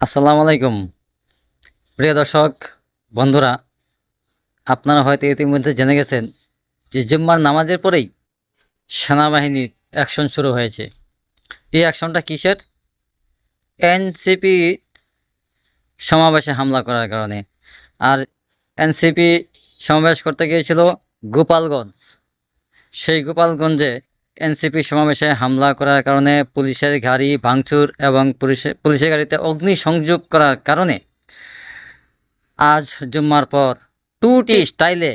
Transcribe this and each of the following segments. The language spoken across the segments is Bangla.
আসসালামু আলাইকুম। প্রিয় দর্শক, বন্ধুরা, আপনারা হয়তো ইতিমধ্যে জেনে গেছেন যে জুম্মার নামাজের পরেই সেনাবাহিনীর অ্যাকশন শুরু হয়েছে। এই অ্যাকশনটা কিসের? এনসিপি সমাবেশে হামলা করার কারণে। আর এনসিপি সমাবেশ করতে গিয়েছিল গোপালগঞ্জ। সেই গোপালগঞ্জে এনসিপি সমাবেশে হামলা করার কারণে পুলিশের গাড়ি ভাঙচুর এবং পুলিশের গাড়িতে অগ্নি সংযোগ করার কারণে আজ জুম্মার পর টুটি স্টাইলে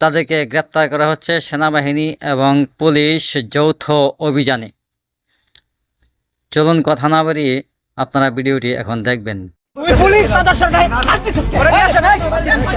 তাদেরকে গ্রেপ্তার করা হচ্ছে সেনাবাহিনী এবং পুলিশ যৌথ অভিযানে। চলুন কথা না বাড়িয়ে আপনারা ভিডিওটি এখন দেখবেন।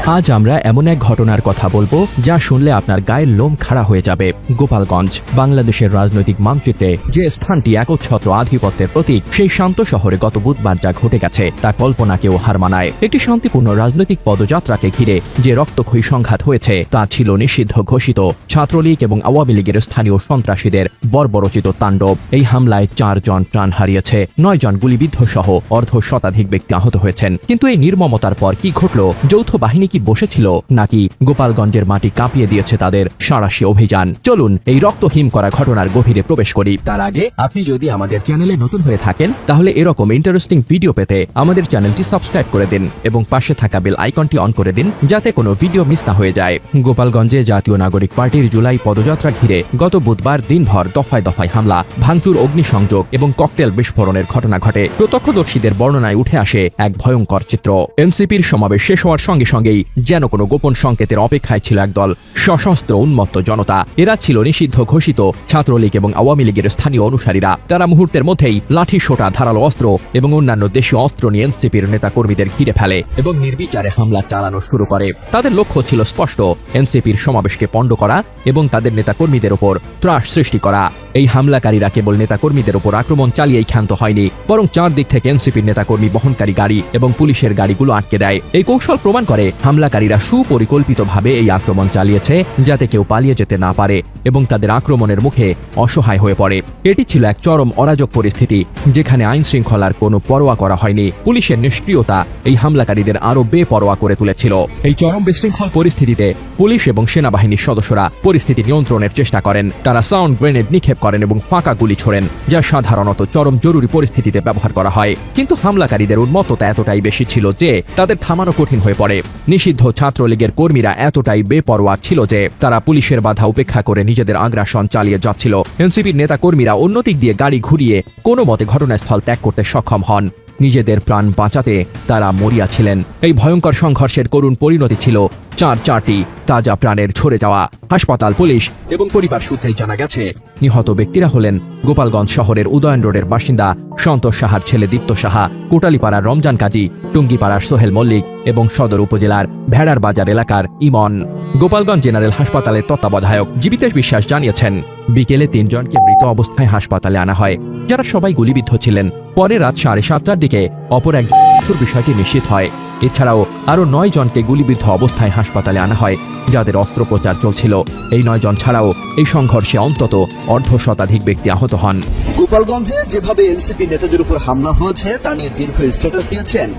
আজ আমরা এমন এক ঘটনার কথা বলব যা শুনলে আপনার গায়ের লোম খাড়া হয়ে যাবে। গোপালগঞ্জ বাংলাদেশের রাজনৈতিক মানচিত্রে যে স্থানটি একচ্ছত্র আধিপত্যের প্রতীক সেই শান্ত শহরে গত বুধবার যা ঘটে গেছে তা কল্পনাকেও হার মানায়। একটি শান্তিপূর্ণ রাজনৈতিক পদযাত্রাকে ঘিরে যে রক্তক্ষয়ী সংঘাত হয়েছে তা ছিল নিষিদ্ধ ঘোষিত। ছাত্রলীগ এবং আওয়ামী লীগের স্থানীয় সন্ত্রাসীদের বর্বরচিত তাণ্ডব। এই হামলায় চারজন প্রাণ হারিয়েছে নয় জন গুলিবিদ্ধ সহ অর্ধ শতাধিক ব্যক্তি আহত হয়েছেন। কিন্তু এই নির্মমতার পর কি ঘটল? যৌথ বাহিনী কি বসেছিল? নাকি গোপালগঞ্জের মাটি কাঁপিয়ে দিয়েছে তাদের সাঁড়াশি অভিযান? চলুন এই রক্তহীন করা ঘটনার গভীরে প্রবেশ করি। তার আগে আপনি যদি আমাদের চ্যানেলে নতুন হয়ে থাকেন, তাহলে এরকম ইন্টারেস্টিং ভিডিও পেতে আমাদের চ্যানেলটি সাবস্ক্রাইব করে দিন এবং পাশে থাকা বেল আইকনটি অন করে দিন, যাতে কোনো ভিডিও মিস না হয়ে যায়। গোপালগঞ্জে জাতীয় নাগরিক পার্টির জুলাই পদযাত্রা ঘিরে গত বুধবার দিনভর দফায় দফায় হামলা, ভাঙচুর, অগ্নিসংযোগ এবং ককটেল বিস্ফোরণের ঘটনা ঘটে। প্রত্যক্ষদর্শীদের বর্ণনায় উঠে আসে এক ভয়ঙ্কর চিত্র। এনসিপির সমাবেশ শেষ হওয়ার সঙ্গে সঙ্গেই যেন কোনো গোপন সংকেতের অপেক্ষায় ছিল একদল সশস্ত্র উন্মত্ত জনতা। এরা ছিল নিষিদ্ধ ঘোষিত ছাত্রলীগ এবং আওয়ামী লীগের স্থানীয় অনুসারীরা। তারা মুহূর্তের মধ্যেই লাঠি সোটা ধারালো অস্ত্র এবং অন্যান্য দেশীয় অস্ত্র নিয়ে এনসিপির নেতা কর্মীদের ঘিরে ফেলে এবং নির্বিচারে হামলা চালানো শুরু করে। তাদের লক্ষ্য ছিল স্পষ্ট, এনসিপির সমাবেশকে পণ্ড করা এবং তাদের নেতাকর্মীদের ওপর ত্রাস সৃষ্টি করা। এই হামলাকারীরা কেবল নেতাকর্মীদের ওপর আক্রমণ চালিয়েই ক্ষান্ত হয়নি, বরং চারদিক থেকে এনসিপির নেতাকর্মী, বহনকারী গাড়ি এবং পুলিশের গাড়িগুলো আটকে দেয়। এই কৌশল প্রমাণ করে হামলাকারীরা সুপরিকল্পিতভাবে এই আক্রমণ চালিয়েছে যাতে কেউ পালিয়ে যেতে না পারে এবং তাদের আক্রমণের মুখে অসহায় হয়ে পড়ে। এটি ছিল এক চরম অরাজক পরিস্থিতি, যেখানে আইন শৃঙ্খলার কোনো পরোয়া করা হয়নি। পুলিশের নিষ্ক্রিয়তা এই হামলাকারীদের আরও বেপরোয়া করে তুলেছিল। এই চরম বিশৃঙ্খল পরিস্থিতিতে পুলিশ এবং সেনাবাহিনীর সদস্যরা পরিস্থিতি নিয়ন্ত্রণের চেষ্টা করেন। তারা সাউন্ড গ্রেনেড নিক্ষেপ করেন এবং ফাঁকা গুলি ছোড়েন, যা সাধারণত চরম জরুরি পরিস্থিতিতে ব্যবহার করা হয়। কিন্তু হামলাকারীদের উন্মত্ততা এতটাই বেশি ছিল যে তাদের থামানো কঠিন হয়ে পড়ে। নিষিদ্ধ ছাত্রলীগের কর্মীরা এতটাই বেপরোয়া ছিল যে তারা পুলিশের বাধা উপেক্ষা করে নিজেদের আগ্রাসন চালিয়ে যাচ্ছিল। এনসিপির নেতা কর্মীরা অন্য দিক দিয়ে গাড়ি ঘুরিয়ে কোনো মতে ঘটনাস্থল ত্যাগ করতে সক্ষম হন। নিজেদের প্রাণ বাঁচাতে তারা মরিয়া ছিলেন। এই ভয়ঙ্কর সংঘর্ষের করুণ পরিণতি ছিল চার চারটি তাজা প্রাণের ছড়ে যাওয়া হাসপাতাল, পুলিশ এবং পরিবার সূত্রেই জানা গেছে, নিহত ব্যক্তিরা হলেন গোপালগঞ্জ শহরের উদয়ন রোডের বাসিন্দা সন্তোষ সাহার ছেলে দীপ্ত সাহা কোটালীপাড়ার রমজান কাজী, টুঙ্গিপাড়ার সোহেল মল্লিক এবং সদর উপজেলার ভেড়ার বাজার এলাকার ইমন। গোপালগঞ্জ জেনারেল হাসপাতালের তত্ত্বাবধায়ক জীবিতেশ বিশ্বাস জানিয়েছেন, বিকেলে তিনজনকে মৃত অবস্থায় হাসপাতালে আনা হয়। যারা সবাই গুলিবিদ্ধ ছিলেন, পরে রাত সাড়ে সাতটার দিকে অপর একজন বিষয়টি নিশ্চিত হয়। এছাড়াও আরও নয় জনকে গুলিবিদ্ধ অবস্থায় হাসপাতালে আনা হয়, যাদের অস্ত্রোপচার চলছিল। এই নয় জন ছাড়াও এই সংঘর্ষে অন্তত অর্ধ শতাধিক ব্যক্তি আহত হন। গোপালগঞ্জে যেভাবে এনসিপি নেতাদের উপর হামলা হয়েছে, তা নিয়ে দীর্ঘ স্ট্যাটাস দিয়েছেন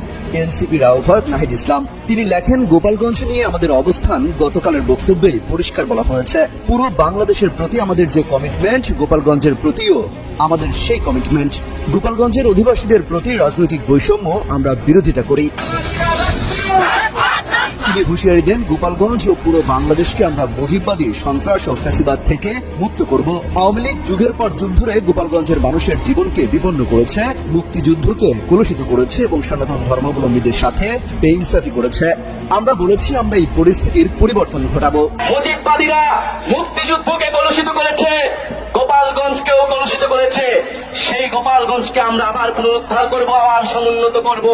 এনসিপির আহ্বায়ক নাহিদ ইসলাম। তিনি লেখেন, গোপালগঞ্জ নিয়ে আমাদের অবস্থান গতকালের বক্তব্যে পরিষ্কার বলা হয়েছে। পুরো বাংলাদেশের প্রতি আমাদের যে কমিটমেন্ট গোপালগঞ্জের প্রতিও আমাদের সেই কমিটমেন্ট গোপালগঞ্জের অধিবাসীদের প্রতি রাজনৈতিক বৈষম্য আমরা বিরোধিতা করি। তিনি হুঁশিয়ারি দেন গোপালগঞ্জ ও পুরো বাংলাদেশকে আমরা মুজিববাদী সন্ত্রাস ও ফ্যাসিবাদ থেকে মুক্ত করব। আওয়ামী লীগ যুগের পর যুগ ধরে গোপালগঞ্জের মানুষের জীবনকে বিপন্ন করেছে, মুক্তিযুদ্ধকে কলুষিত করেছে এবং সনাতন ধর্মাবলম্বীদের সাথে বেইনসাফি করেছে। আমরা বলেছি, আমরা এই পরিস্থিতির পরিবর্তন ঘটাবো। মুক্তিযুদ্ধকে কলুষিত করেছে গোপালগঞ্জকেও কলুষিত করেছে। সেই গোপালগঞ্জকে আমরা আবার পুনরুদ্ধার করব, আবার সমুন্নত করব।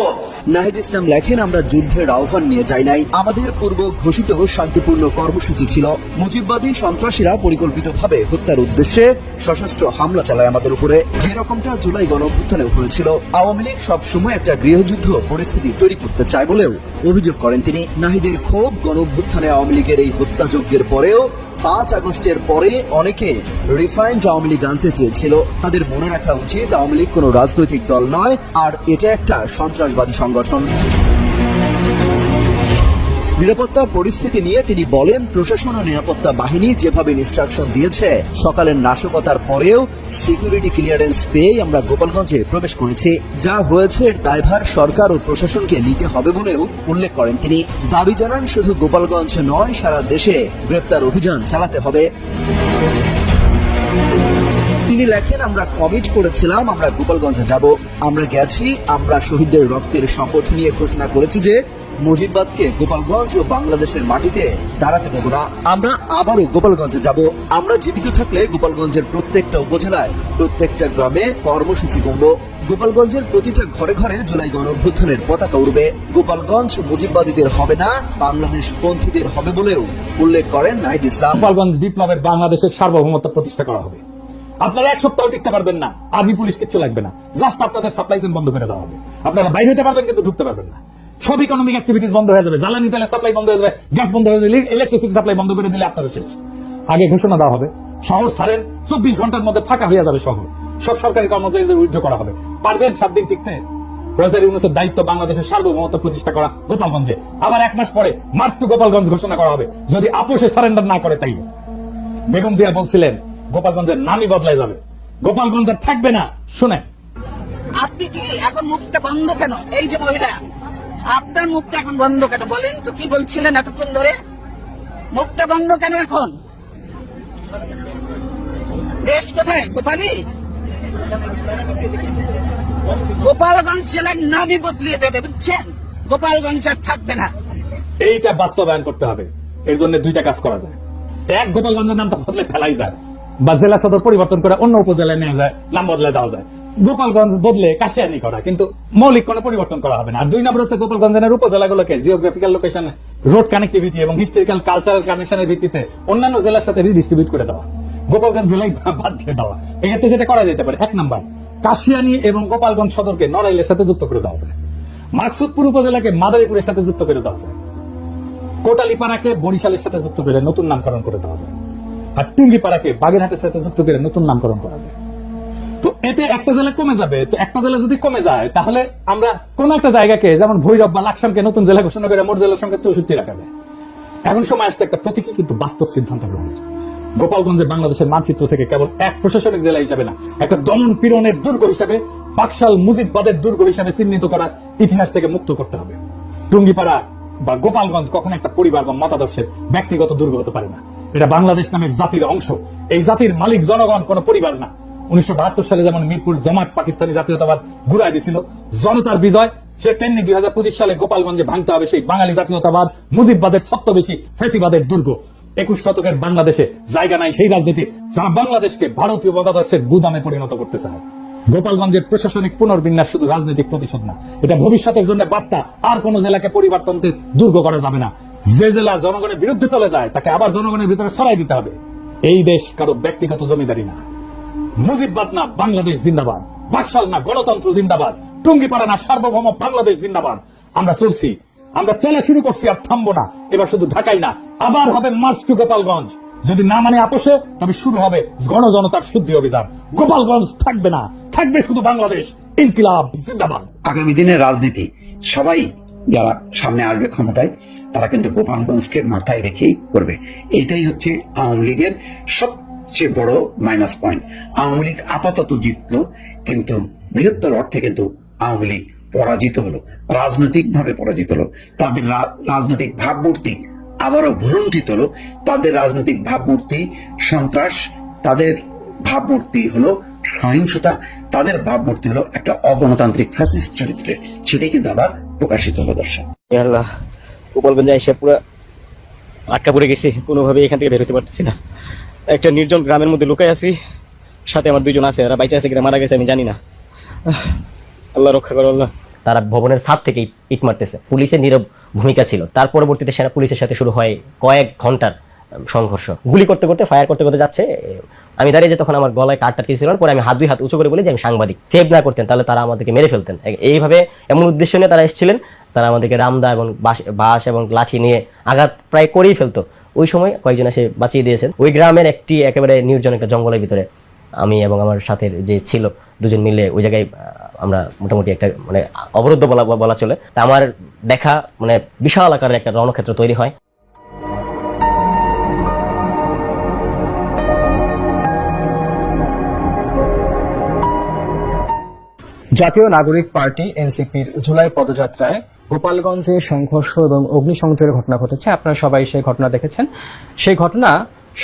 নাহিদ ইসলাম লেখেন, আমরা যুদ্ধের আহ্বান নিয়ে যাই নাই। আমাদের পূর্ব ঘোষিত শান্তিপূর্ণ কর্মসূচি ছিল। মুজিববাদী সন্ত্রাসীরা পরিকল্পিতভাবে হত্যার উদ্দেশ্যে সশস্ত্র হামলা চালায় আমাদের উপরে। যে রকমটা জুলাই গণঅভ্যুত্থানেও হয়েছিল, আওয়ামী লীগ সবসময় একটা গৃহযুদ্ধ পরিস্থিতি তৈরি করতে চায় বলেও অভিযোগ করেন তিনি। নাহিদের ক্ষোভ গণঅভ্যুত্থানে আওয়ামী লীগের এই হত্যাযজ্ঞের পরেও পাঁচ আগস্টের পরে অনেকে রিফাইন্ড আওয়ামী লীগ আনতে চেয়েছিল। তাদের মনে রাখা উচিত, আওয়ামী লীগ কোনো রাজনৈতিক দল নয়, আর এটা একটা সন্ত্রাসবাদী সংগঠন। নিরাপত্তা পরিস্থিতি নিয়ে তিনি বলেন, প্রশাসন ও নিরাপত্তা বাহিনী যেভাবে ইনস্ট্রাকশন দিয়েছে, সকালের নাশকতার পরেও সিকিউরিটি ক্লিয়ারেন্স পেয়ে আমরা গোপালগঞ্জে প্রবেশ করেছি। যা হয়েছে দায়ভার সরকার ও প্রশাসনকে নিতে হবে বলেও উল্লেখ করেন তিনি। দাবি জানান, শুধু গোপালগঞ্জ নয়, সারা দেশে গ্রেপ্তার অভিযান চালাতে হবে। তিনি লেখেন, আমরা কমিট করেছিলাম, আমরা গোপালগঞ্জে যাব। আমরা গেছি, আমরা শহীদদের রক্তের শপথ নিয়ে ঘোষণা করেছি যে মুজিববাদকে গোপালগঞ্জ ও বাংলাদেশের মাটিতে দাঁড়াতে দেব না। আমরা আবারও গোপালগঞ্জে যাব। আমরা জীবিত থাকলে গোপালগঞ্জের প্রত্যেকটা উপজেলায় প্রত্যেকটা গ্রামে কর্মসূচি করব। গোপালগঞ্জের প্রতিটা ঘরে ঘরে জুলাই পতাকা উড়বে। গোপালগঞ্জ মুজিববাদীদের হবে না, বাংলাদেশ পন্থীদের হবে বলেও উল্লেখ করেন নাহিদ ইসলাম। গোপালগঞ্জ বিপ্লবের বাংলাদেশের সার্বভৌমত্ব প্রতিষ্ঠা করা হবে। আপনারা এক সপ্তাহ টিকতে পারবেন না, আর্মি পুলিশ কিচ্ছু লাগবে না। জাস্ট আপনাদের সাপ্লাই বন্ধ করে দেওয়া হবে। আপনারা বাইরে হতে পারবেন কিন্তু ঢুকতে পারবেন না। সব ইকোনমিক অ্যাক্টিভিটিস বন্ধ হয়ে যাবে। জ্বালানি, তেলের সাপ্লাই বন্ধ হয়ে যাবে গ্যাস বন্ধ হয়ে যাবে ইলেকট্রিসিটি সাপ্লাই বন্ধ করে দিলে আপনারা শেষ। আগে ঘোষণা দেওয়া হবে, শহর ছাড়েন, চব্বিশ ঘণ্টার মধ্যে ফাঁকা হয়ে যাবে শহর। সব সরকারি কর্মচারীদের উইথড্র করা হবে। পারবেন সাত দিন টিকতে। ইউনুসের দায়িত্ব বাংলাদেশের সার্বভৌমত্ব প্রতিষ্ঠা করা গোপালগঞ্জে। আবার এক মাস পরে মার্চ টু গোপালগঞ্জ ঘোষণা করা হবে। যদি আপোষে সারেন্ডার না করে তাই। বেগম জিয়া বলছিলেন, গোপালগঞ্জের নামই বদলাই যাবে। গোপালগঞ্জ থাকবে না। শুনে আপনি কি এখন মুখটা বন্ধ কেন? এই যে মহিলা আপনার মুখটা এখন বন্ধ কেন? বলেন তো, কি বলছিলেন এতক্ষণ ধরে? মুখটা বন্ধ কেন এখন? দেশ কোথায়? গোপালী? গোপালগঞ্জ জেলার নামই বদলিয়ে যাবে বুঝছেন? গোপালগঞ্জ আর থাকবে না। এইটা বাস্তবায়ন করতে হবে। এর জন্য দুইটা কাজ করা যায়। এক, গোপালগঞ্জের নামটা বদলে ফেলাই যায়। বা জেলা সদর পরিবর্তন করে অন্য উপজেলায় নিয়ে যায়, নাম বদলে দেওয়া যায়। গোপালগঞ্জ বদলে কাশিয়ানি করা, কিন্তু মৌলিক কোনো পরিবর্তন করা হবে না। আর দুই নম্বর হচ্ছে গোপালগঞ্জের উপজেলাগুলোকে জিওগ্রাফিক্যাল লোকেশন রোড কানেক্টিভিটি এবং হিস্টোরিক্যাল কালচারাল কানেকশনের ভিত্তিতে অন্যান্য জেলার সাথে রিডিস্ট্রিবিউট করে দেওয়া। গোপালগঞ্জ জেলায় বাদ দিয়ে দেওয়া। এক্ষেত্রে যেটা করা যেতে পারে, এক নাম্বার, কাশিয়ানি এবং গোপালগঞ্জ সদরকে নড়াইলের সাথে যুক্ত করে দেওয়া যায়। মাকসুদপুর উপজেলাকে মাদারীপুরের সাথে যুক্ত করে দেওয়া যায়। কোটালীপাড়াকে বরিশালের সাথে যুক্ত করে নতুন নামকরণ করে দেওয়া যায়। আর টুঙ্গিপাড়াকে বাগেরহাটের সাথে যুক্ত করে নতুন নামকরণ করা যায়। তো এতে একটা জেলা কমে যাবে, তো একটা জেলা যদি কমে যায়, তাহলে আমরা কোন একটা জায়গাকে, যেমন ভৈরব বা লাকসামকে নতুন জেলা ঘোষণা করে মোট জেলার সংখ্যা চৌষট্টি রাখা যায়। এখন সময় আসতে একটা প্রতীকী কিন্তু বাস্তব সিদ্ধান্ত গ্রহণের। গোপালগঞ্জে বাংলাদেশের মানচিত্র থেকে কেবল এক প্রশাসনিক জেলা হিসাবে না, একটা দমন পীড়নের দুর্গ হিসাবে, বাকশাল মুজিববাদের দুর্গ হিসাবে চিহ্নিত করার ইতিহাস থেকে মুক্ত করতে হবে। টুঙ্গিপাড়া বা গোপালগঞ্জ কখনো একটা পরিবার বা মতাদর্শের ব্যক্তিগত দুর্গ হতে পারে না। এটা বাংলাদেশ নামের জাতির অংশ। এই জাতির মালিক জনগণ কোন পরিবার না। উনিশশো বাহাত্তর সালে যেমন মিরপুর জমাত পাকিস্তানি জাতীয়তাবাদ ঘুরাই দিছিল, জনতার বিজয়, সে তেমনি দুই হাজার পঁচিশ সালে গোপালগঞ্জে ভাঙতে হবে সেই বাঙালি জাতীয়তাবাদ, মুজিববাদের ছত্রবেশী ফেসিবাদের দুর্গ। একুশ শতকের বাংলাদেশে জায়গা নাই সেই রাজনীতি যা বাংলাদেশকে ভারতীয় মতাদর্শের গুদামে পরিণত করতে চায়। গোপালগঞ্জের প্রশাসনিক পুনর্বিন্যাস শুধু রাজনৈতিক প্রতিশোধ না, এটা ভবিষ্যতের জন্য বার্তা, আর কোন জেলাকে পরিবর্তনের দুর্গ করা যাবে না। যে জেলা জনগণের বিরুদ্ধে চলে যায়, তাকে আবার জনগণের ভিতরে সরাই দিতে হবে। এই দেশ কারও ব্যক্তিগত জমিদারি না। মুজিববাদ না বাংলাদেশ জিন্দাবাদ। বাকশাল না গণতন্ত্র জিন্দাবাদ। টুঙ্গিপাড়া না সার্বভৌম বাংলাদেশ জিন্দাবাদ। আমরা চলছি। আমরা চলা শুরু করছি আর থামবো না। এবার শুধু ঢাকাই না, আবার হবে মার্চ টু গোপালগঞ্জ। যদি না মানে আপোষে, তবে শুরু হবে গণজনতার শুদ্ধি অভিযান। গোপালগঞ্জ থাকবে না। থাকবে শুধু বাংলাদেশ। ইনকিলাব জিন্দাবাদ। আগামী দিনের রাজনীতি, সবাই যারা সামনে আসবে ক্ষমতায়, তারা কিন্তু গোপালগঞ্জকে মাথায় রেখেই করবে। এটাই হচ্ছে আওয়ামী লীগের সবচেয়ে বড় মাইনাস পয়েন্ট আওয়ামী লীগ আপাতত জিতলো, কিন্তু বৃহত্তর অর্থে কিন্তু আওয়ামী লীগ পরাজিত হলো রাজনৈতিক ভাবে পরাজিত হলো। তাদের রাজনৈতিক ভাবমূর্তি আবারও ভুলুণ্ঠিত হলো। তাদের রাজনৈতিক ভাবমূর্তি সন্ত্রাস, তাদের ভাবমূর্তি হলো সহিংসতা, তাদের ভাবমূর্তি হলো একটা অগণতান্ত্রিক ফ্যাসিস্ট চরিত্রের সেটাই কিন্তু আবার প্রকাশিত হলো, দর্শক। আল্লাহ, গোপালগঞ্জে এসে পুরো আটকা পড়ে গেছি কোনোভাবে এখান থেকে বের হতে পারতেছি না। একটা নির্জন গ্রামের মধ্যে লুকাই আছি। সাথে আমার দুজন আছে, এরা বাইচে আছে কিনা মারা গেছে, আমি জানি না। আল্লাহ রক্ষা করো, আল্লাহ। তারা ভবনের ছাদ থেকে ইট- মারতেছে। পুলিশের নীরব ভূমিকা ছিল। তার পরবর্তীতে সেনা পুলিশের সাথে শুরু হয় কয়েক ঘণ্টার সংঘর্ষ। গুলি করতে করতে, ফায়ার করতে করতে যাচ্ছে আমি দাঁড়িয়ে যে তখন আমার গলায় কাঠ টাটকে ছিল পরে আমি হাত দুই হাত উঁচু করে বলি যে আমি সাংবাদিক। সেভ না করতেন, তাহলে তারা আমাদেরকে মেরে ফেলতেন। এইভাবে এমন উদ্দেশ্য নিয়ে তারা এসেছিলেন, তারা আমাদেরকে রামদা এবং বাঁশ বাঁশ এবং লাঠি নিয়ে আঘাত প্রায় করেই ফেলতো। ওই সময় কয়েকজন এসে বাঁচিয়ে দিয়েছেন। ওই গ্রামের একটি একেবারে নির্জন একটা জঙ্গলের ভিতরে আমি এবং আমার সাথে যে ছিল দুজন মিলে ওই জায়গায় আমরা মোটামুটি একটা মানে অবরুদ্ধ বলা বলা চলে। তা আমার দেখা মানে বিশাল আকারের একটা রণক্ষেত্র তৈরি হয়। জাতীয় নাগরিক পার্টি এনসিপির জুলাই পদযাত্রায় গোপালগঞ্জে সংঘর্ষ এবং অগ্নিসংযোগের ঘটনা ঘটেছে। আপনারা সবাই সেই ঘটনা দেখেছেন। সেই ঘটনা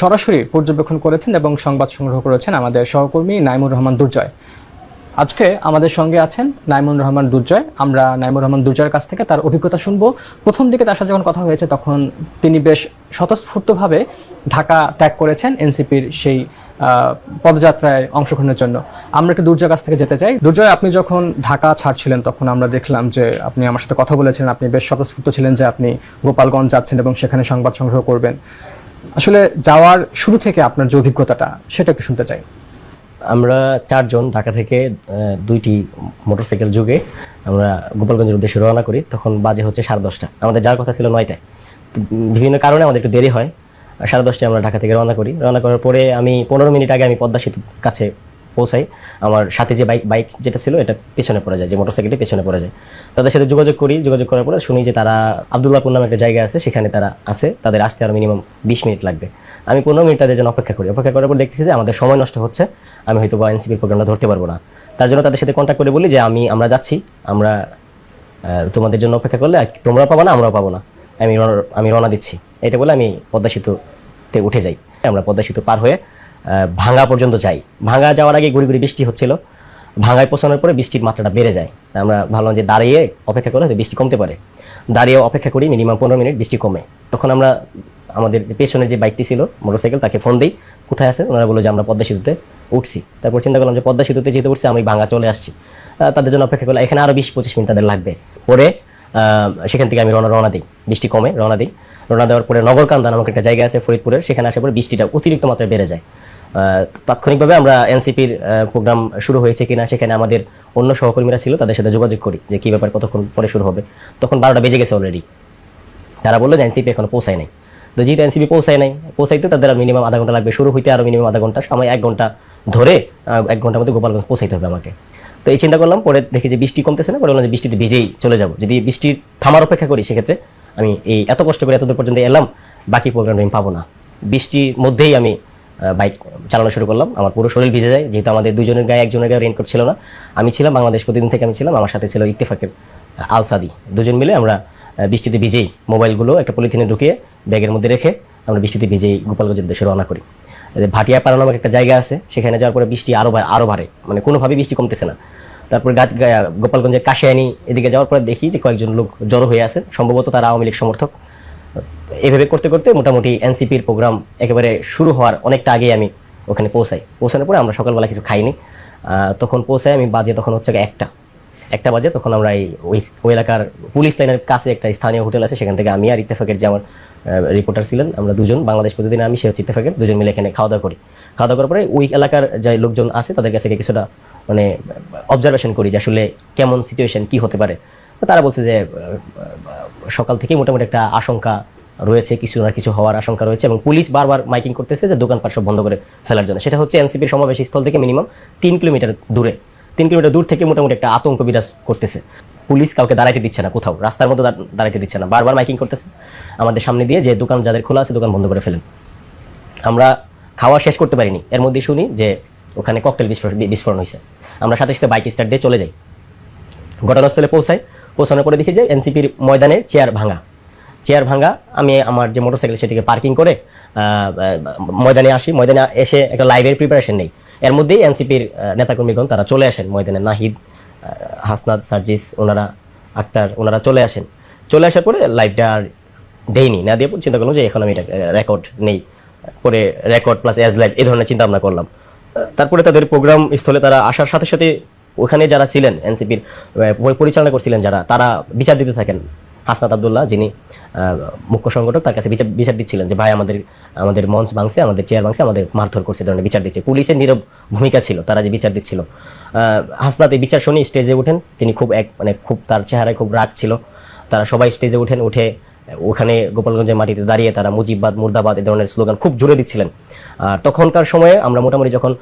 সরাসরি পর্যবেক্ষণ করেছেন এবং সংবাদ সংগ্রহ করেছেন আমাদের সহকর্মী নাইমুর রহমান দুর্জয়। আজকে আমাদের সঙ্গে আছেন নাইমুর রহমান দুর্জয়। আমরা নাইমুর রহমান দুর্জয়ের কাছ থেকে তার অভিজ্ঞতা শুনব। প্রথম দিকে তার সাথে যখন কথা হয়েছে, তখন তিনি বেশ স্বতঃস্ফূর্তভাবে ঢাকা ত্যাগ করেছেন। এনসিপির সেই পদযাত্রায় অংশগ্রহণের জন্য। আমরা একটু দুর্জয়ের কাছ থেকে যেতে চাই। দুর্জয়, আপনি যখন ঢাকা ছাড়ছিলেন, তখন আমরা দেখলাম যে আপনি আমার সাথে কথা বলেছিলেন, আপনি বেশ স্বতঃস্ফূর্ত ছিলেন যে আপনি গোপালগঞ্জ যাচ্ছেন এবং সেখানে সংবাদ সংগ্রহ করবেন। আসলে যাওয়ার শুরু থেকে আপনার যে অভিজ্ঞতাটা, সেটা একটু শুনতে চাই। আমরা চারজন ঢাকা থেকে দুইটি মোটরসাইকেল যুগে আমরা গোপালগঞ্জের উদ্দেশ্যে রওনা করি। তখন বাজে হচ্ছে সাড়ে দশটা। আমাদের যাওয়ার কথা ছিল নয়টায়। বিভিন্ন কারণে আমাদের একটু দেরি হয়। সাড়ে দশটায় আমরা ঢাকা থেকে রওনা করি। রওনা করার পরে আমি পনেরো মিনিট আগে আমি পদ্মা সেতুর কাছে পৌঁছাই। আমার সাথে যে বাইক বাইক যেটা ছিল, এটা পেছনে পড়ে যায়, যে মোটরসাইকেলটি পেছনে পড়ে যায়। তাদের সাথে যোগাযোগ করি। যোগাযোগ করার পরে শুনি যে তারা আবদুল্লাহপুর নামে একটা জায়গা আছে, সেখানে তারা আছে। তাদের আসতে আরও মিনিমাম বিশ মিনিট লাগবে। আমি পনেরো মিনিট তাদের জন্য অপেক্ষা করি। অপেক্ষা করার পর দেখতেছি যে আমাদের সময় নষ্ট হচ্ছে। আমি হয়তো বা এনসিপির প্রোগ্রামটা ধরতে পারব না। তার জন্য তাদের সাথে কন্ট্যাক্ট করে বলি যে আমি আমরা যাচ্ছি। আমরা তোমাদের জন্য অপেক্ষা করলে আর তোমরাও পাবো না, আমরাও পাবো না। আমি আমি রওনা দিচ্ছি। এটা বলে আমি পদ্মা সেতুতে উঠে যাই। আমরা পদ্মা সেতু পার হয়ে ভাঙ্গা পর্যন্ত যাই। ভাঙ্গা যাওয়ার আগে গুড়ি গুড়ি বৃষ্টি হচ্ছিল। ভাঙ্গায় পৌঁছানোর পরে বৃষ্টির মাত্রাটা বেড়ে যায়। তা আমরা ভাবলাম যে দাঁড়িয়ে অপেক্ষা করলে বৃষ্টি কমতে পারে। দাঁড়িয়ে অপেক্ষা করি মিনিমাম পনেরো মিনিট বৃষ্টি কমে। তখন আমরা, আমাদের পেছনে যে বাইকটি ছিল মোটরসাইকেল তাকে ফোন দিই, কোথায় আছে ওনারা বলল যে আমরা পদ্মা সেতুতে উঠছি। তারপর চিন্তা করলাম যে পদ্মা সেতুতে যেতে উঠছি, আমি ভাঙ্গা চলে আসছি। তাদের জন্য অপেক্ষা করলাম, এখানে আরও বিশ পঁচিশ মিনিট তাদের লাগবে। পরে সেখান থেকে আমি রওনা রওনা দিই। বৃষ্টি কমে, রওনা দিই। রওনা দেওয়ার পরে নগরকান্দা নামক একটা জায়গা আছে ফরিদপুরের। সেখানে আসার পরে বৃষ্টিটা অতিরিক্ত মাত্রায় বেড়ে যায়। তাৎক্ষণিকভাবে আমরা এনসিপির প্রোগ্রাম শুরু হয়েছে কিনা সেখানে আমাদের অন্য সহকর্মীরা ছিল, তাদের সাথে যোগাযোগ করি যে কী ব্যাপার, কতক্ষণ পরে শুরু হবে। তখন বারোটা বেজে গেছে অলরেডি তারা বলল যে এনসিপি এখনও পৌঁছায় নাই। তো যেহেতু এনসিপি পৌঁছায় নাই, পৌঁছাইতে তাদের মিনিমাম আধা ঘণ্টা লাগবে। শুরু হইতে আরও মিনিমাম আধা ঘণ্টা, সময় এক ঘণ্টা ধরে এক ঘণ্টার মধ্যে গোপালগঞ্জ পৌঁছাইতে হবে আমাকে। তো এই চিন্তা করলাম, পরে দেখি যে বৃষ্টি কমতেছে না, পরে বললাম যে বৃষ্টিতে ভিজেই চলে যাব। যদি বৃষ্টির থামার অপেক্ষা করি, সেক্ষেত্রে আমি এই এত কষ্ট করে এতদূর পর্যন্ত এলাম, বাকি প্রোগ্রামটা আমি পাবো না। বৃষ্টির মধ্যেই আমি বাইক চালানো শুরু করলাম। আমার পুরো শরীর ভিজে যায়, যেহেতু আমাদের দুজনের গায়ে, একজনের গায়ে রেনকোট ছিল না। আমি ছিলাম, বাংলাদেশ প্রতিদিন থেকে আমি ছিলাম, আমার সাথে ছিল ইত্তেফাকের আলসাদি। দুজন মিলে আমরা বৃষ্টিতে ভিজেই মোবাইলগুলো একটা পলিথিনে ঢুকিয়ে ব্যাগের মধ্যে রেখে আমরা বৃষ্টিতে ভিজেই গোপালগঞ্জের উদ্দেশ্যে রওনা করি। ভাটিয়া পাড়া নামক একটা জায়গা আছে, সেখানে যাওয়ার পরে বৃষ্টি আরও আরও বাড়ে। মানে কোনোভাবেই বৃষ্টি কমতেছে না। তারপর গাছ গোপালগঞ্জের কাশিয়ানি এদিকে যাওয়ার পরে দেখি যে কয়েকজন লোক জড়ো হয়ে আছে সম্ভবত তারা আওয়ামী লীগ সমর্থক। এভাবে করতে করতে মোটামুটি এনসিপির প্রোগ্রাম একেবারে শুরু হওয়ার অনেকটা আগে আমি ওখানে পৌঁছাই। পৌঁছানোর পরে আমরা সকালবেলা কিছু খাইনি। তখন পৌঁছাই আমি বাজে তখন হচ্ছে একটা। একটা বাজে তখন আমরা এই ওই এলাকার পুলিশ লাইনের কাছে একটা স্থানীয় হোটেল আছে, সেখান থেকে আমি আর ইত্তেফাকের যে আমার রিপোর্টার ছিলেন, আমরা দুজন, বাংলাদেশ প্রতিদিন আমি, সে হচ্ছে ইত্তেফাকের, দুজন মিলে এখানে খাওয়া দাওয়া করি। খাওয়া দাওয়া করার পরে ওই এলাকার যে লোকজন আছে, তাদের কাছে কিছুটা মানে অবজারভেশন করি যে আসলে কেমন সিচুয়েশন কি হতে পারে। তারা বলছে যে, সকাল থেকেই মোটামুটি একটা আশঙ্কা রয়েছে, কিছু না কিছু হওয়ার আশঙ্কা রয়েছে এবং পুলিশ বারবার মাইকিং করতেছে যে দোকানপাট সব বন্ধ করে ফেলার জন্য। সেটা হচ্ছে এনসিপির সমাবেশ স্থল থেকে মিনিমাম তিন কিলোমিটার দূরে। তিন কিলোমিটার দূর থেকে মোটামুটি একটা আতঙ্ক বিরাজ করতেছে। পুলিশ কাউকে দাঁড়াইতে দিচ্ছে না কোথাও, রাস্তার মধ্যে দাঁড়াইতে দিচ্ছে না। বারবার মাইকিং করতেছে আমাদের সামনে দিয়ে যে দোকান যাদের খোলা আছে দোকান বন্ধ করে ফেলেন। আমরা খাওয়া শেষ করতে পারিনি। এর মধ্যে শুনি যে ওখানে ককটেল বিস্ফোরণ বিস্ফোরণ হয়েছে আমরা সাথে সাথে বাইক স্টার্ট দিয়ে চলে যাই। ঘটনাস্থলে পৌঁছাই। পৌঁছানোর পরে দেখি যে এনসিপির ময়দানে চেয়ার ভাঙা। চেয়ার ভাঙা, আমি আমার যে মোটরসাইকেল সেটিকে পার্কিং করে ময়দানে আসি। ময়দানে এসে একটা লাইভের প্রিপারেশন নেই। এর মধ্যেই এনসিপির নেতাকর্মীগণ তারা চলে আসেন। ময়দানে নাহিদ হাসনাদ সার্জিস, ওনারা, আক্তার, ওনারা চলে আসেন। চলে আসার পরে লাইভটা আর দেয়নি না দিয়ে চিন্তা করলাম যে এখন আমি এটা রেকর্ড নেই। পরে রেকর্ড প্লাস এজ লাইভ এই ধরনের চিন্তা ভাবনা করলাম। তারপরে তাদের প্রোগ্রাম স্থলে তারা আসার সাথে সাথে ওখানে যারা ছিলেন এনসিপির পরিচালনা করছিলেন যারা, তারা বিচার দিতে থাকেন। হাসনাত আবদুল্লাহ, যিনি মুখ্য সংগঠক, তার কাছে বিচার বিচার দিচ্ছিলেন যে, ভাই, আমাদের আমাদের মঞ্চ ভাঙছে, আমাদের চেয়ার ভাঙছে, আমাদের মারধর করছে ধরনের বিচার দিচ্ছে। পুলিশের নীরব ভূমিকা ছিল, তারা যে বিচার দিচ্ছিল। হাসনাত এই বিচার শুনে স্টেজে ওঠেন। তিনি খুব এক মানে খুব, তার চেহারায় খুব রাগ ছিল। তারা সবাই স্টেজে উঠেন উঠে ওখানে গোপালগঞ্জের মাটিতে দাঁড়িয়ে তারা মুজিববাদ, মুর্দাবাদ এই ধরনের স্লোগান খুব জোরে দিচ্ছিলেন। আর তখনকার সময়ে আমরা মোটামুটি যখন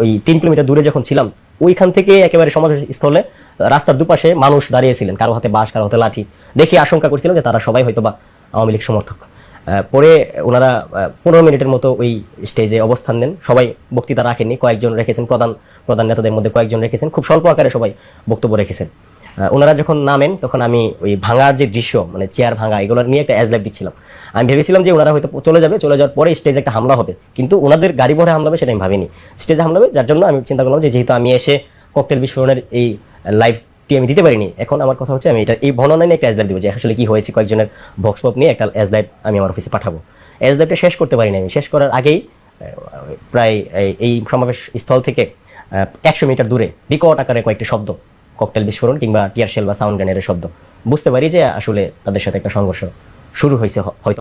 ওই তিন কিলোমিটার দূরে যখন ছিলাম, ওইখান থেকে একেবারে সমাবেশ স্থলে রাস্তার দুপাশে মানুষ দাঁড়িয়েছিলেন, কারও হাতে বাঁশ, কারও হাতে লাঠি। দেখে আশঙ্কা করছিলাম যে তারা সবাই হয়তো বা আওয়ামী লীগ সমর্থক। পরে ওনারা পনেরো মিনিটের মতো ওই স্টেজে অবস্থান নেন। সবাই বক্তৃতা রাখেননি, কয়েকজন রেখেছেন, প্রধান প্রধান নেতাদের মধ্যে কয়েকজন রেখেছেন। খুব স্বল্প আকারে সবাই বক্তব্য রেখেছেন। ওনারা যখন নামেন, তখন আমি ওই ভাঙার যে দৃশ্য মানে চেয়ার ভাঙা, এগুলো নিয়ে একটা অ্যাজলাইভ দিচ্ছিলাম। আমি ভেবেছিলাম যে ওনারা হয়তো চলে যাবে, চলে যাওয়ার পরে স্টেজে একটা হামলা হবে। কিন্তু ওনাদের গাড়ি ভরে হামলা হবে সেটা আমি ভাবিনি। স্টেজে হামলা হবে, যার জন্য আমি চিন্তা করলাম যে যেহেতু আমি এসে ককটেল বিস্ফোরণের এই লাইভটি আমি দিতে পারিনি, এখন আমার কথা হচ্ছে আমি এটা, এই বর্ণনা নিয়ে একটা অ্যাজলাইভ দিব যে আসলে কি হয়েছে, কয়েকজনের বক্স পপ নিয়ে একটা অ্যাজলাইভ আমি আমার অফিসে পাঠাবো। অ্যাজলাইভটা শেষ করতে পারিনি আমি। শেষ করার আগেই প্রায় এই সমাবেশ স্থল থেকে একশো মিটার দূরে বিকট আকারে কয়েকটি শব্দ ককটেল বিস্ফোরণ কিংবা টিয়ার শেল বা সাউন্ড গ্রেনেডের শব্দ। বুঝতে পারি যে আসলে তাদের সাথে একটা সংঘর্ষ শুরু হয়েছে হয়তো।